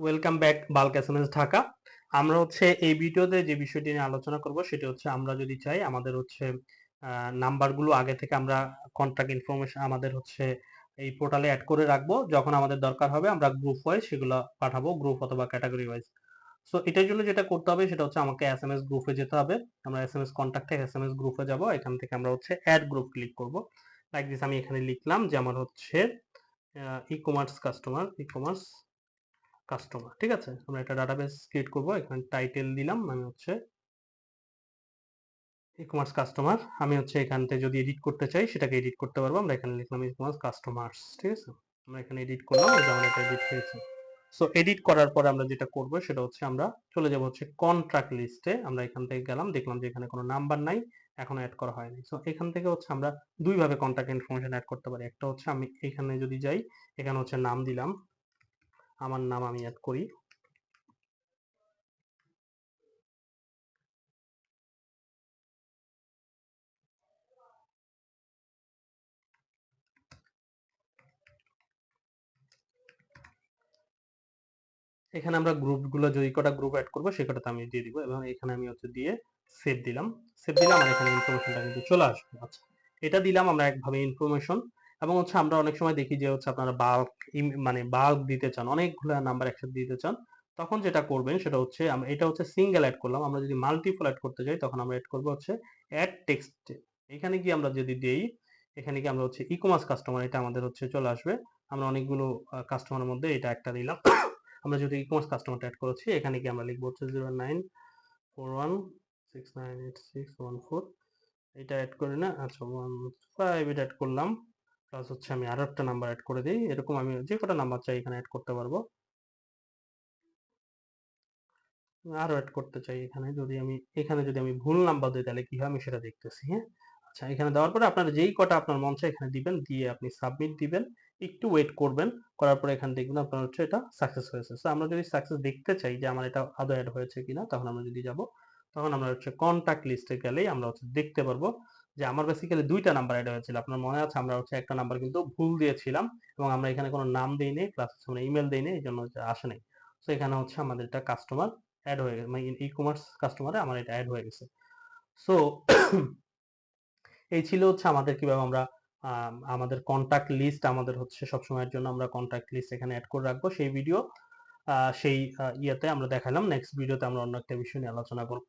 Welcome back bulk SMS Dhaka আমরা হচ্ছে এই ভিডিওতে যে বিষয়টি নিয়ে আলোচনা করব, সেটা হচ্ছে আমরা যদি চাই আমাদের হচ্ছে নাম্বারগুলো আগে থেকে আমরা কন্ট্যাক্ট ইনফরমেশন আমাদের হচ্ছে এই পোর্টালে অ্যাড করে রাখব। যখন আমাদের দরকার হবে, আমরা গ্রুপ ওয়াইজ সেগুলো পাঠাবো গ্রুপ অথবা ক্যাটাগরি ওয়াইজ সো এটার জন্য যেটা করতে হবে, সেটা হচ্ছে আমাকে এস এম এস গ্রুপে যেতে হবে। আমরা এস এম এস কন্ট্যাক্ট থেকে এস এম এস গ্রুপে যাব, এখান থেকে আমরা হচ্ছে অ্যাড গ্রুপ ক্লিক করব। লাইক দিস আমি এখানে লিখলাম যে আমার হচ্ছে e commerce customer e commerce customer ঠিক আছে? আমরা একটা ডাটাবেস ক্রিয়েট করব, এখানে টাইটেল দিলাম আমি হচ্ছে ই কমার্স কাস্টমার আমি হচ্ছে এখান থেকে যদি এডিট করতে চাই, সেটাকে এডিট করতে পারব, আমরা এখানে লিখলাম ই কমার্স কাস্টমার্স ঠিক আছে? আমরা এখানে এডিট করলাম আমরা এটা এডিট হয়েছে সো এডিট করার পরে আমরা যেটা করব, সেটা হচ্ছে আমরা চলে যাব হচ্ছে কন্ট্রাক্ট লিস্টে আমরা এখান থেকে গেলাম, দেখলাম যে এখানে কোনো নাম্বার নাই, এখনও অ্যাড করা হয়নি। সো এখান থেকে হচ্ছে আমরা দুই ভাবে কন্ট্যাক্ট ইনফরমেশন অ্যাড করতে পারি। একটা হচ্ছে আমি এখানে যদি যাই, এখানে হচ্ছে নাম দিলাম আমার নাম আমি অ্যাড করি। এখানে আমরা গ্রুপগুলো যদি কটা গ্রুপ অ্যাড করব সে কটাতে আমি দিয়ে দিব এবং এখানে আমি হচ্ছে দিয়ে সেভ দিলাম। সেভ দিলাম আর এখানে ইনফরমেশনটা কিন্তু চলে আসবে। আচ্ছা এটা দিলাম আমরা একভাবে ইনফরমেশন এবং হচ্ছে আমরা অনেক সময় দেখি যে হচ্ছে আপনারা বাল্ক মানে বাল্ক দিতে চান অনেকগুলো নাম্বার একসাথে দিতে চান, তখন যেটা করবেন সেটা হচ্ছে এটা হচ্ছে সিঙ্গেল অ্যাড করলাম। আমরা যদি মাল্টিপল অ্যাড করতে যাই, তখন আমরা অ্যাড করব হচ্ছে অ্যাড টেক্সট এখানে কি আমরা যদি দেই, এখানে কি আমরা হচ্ছে ই কমার্স কাস্টমার এটা আমাদের হচ্ছে চলে আসবে। আমরা অনেকগুলো কাস্টমারের মধ্যে এটা একটা দিলাম। আমরা যদি ই কমার্স কাস্টমারটা অ্যাড করেছি, এখানে কি আমরা লিখব হচ্ছে zero nine four one six nine eight six one four এটা অ্যাড করি না আচ্ছা ওয়ান ফাইভ এটা অ্যাড করলাম। প্লাস হচ্ছে আমি আরও একটা নাম্বার অ্যাড করে দিই। এরকম আমি যে কটা নাম্বার চাই এখানে অ্যাড করতে পারব। আরও অ্যাড করতে চাই এখানে। যদি আমি, এখানে যদি আমি ভুল নাম্বার দিই তাহলে কি হয়? আমি সেটা দেখতেছি হ্যাঁ? আচ্ছা এখানে দেওয়ার পরে আপনার যেই কটা আপনার মন চায় এখানে দিবেন, দিয়ে আপনি সাবমিট দিবেন, একটু ওয়েট করবেন, করার পরে এখানে দেখবেন আপনার হচ্ছে এটা সাকসেস হয়েছে। সো আমরা যদি সাকসেস দেখতে চাই যে আমার এটা আদৌ অ্যাড হয়েছে কিনা, তখন আমরা যদি যাব, তখন আমরা হচ্ছে কন্ট্যাক্ট লিস্টে গেলেই আমরা হচ্ছে দেখতে পারব। যে আমার বেসিক্যালি দুইটা নাম্বার অ্যাড হয়েছিল। আপনার মনে আছে, আমরা হচ্ছে একটা নাম্বার কিন্তু ভুল দিয়েছিলাম এবং আমরা এখানে কোনো নাম দিইনি প্লাস আমরা ইমেল দিইনি, এই জন্য আসে নাই। সো এখানে হচ্ছে আমাদের এটা কাস্টমার অ্যাড হয়ে গেছে মানে ই কমার্স কাস্টমারে আমার এটা অ্যাড হয়ে গেছে। সো এই ছিল হচ্ছে আমাদের কীভাবে আমরা আমাদের কন্টাক্ট লিস্ট আমাদের হচ্ছে সবসময়ের জন্য আমরা কন্টাক্ট লিস্ট এখানে অ্যাড করে রাখব। সেই ভিডিও সেই ইয়েতে আমরা দেখালাম। নেক্সট ভিডিওতে আমরা অন্য একটা বিষয় নিয়ে আলোচনা করব।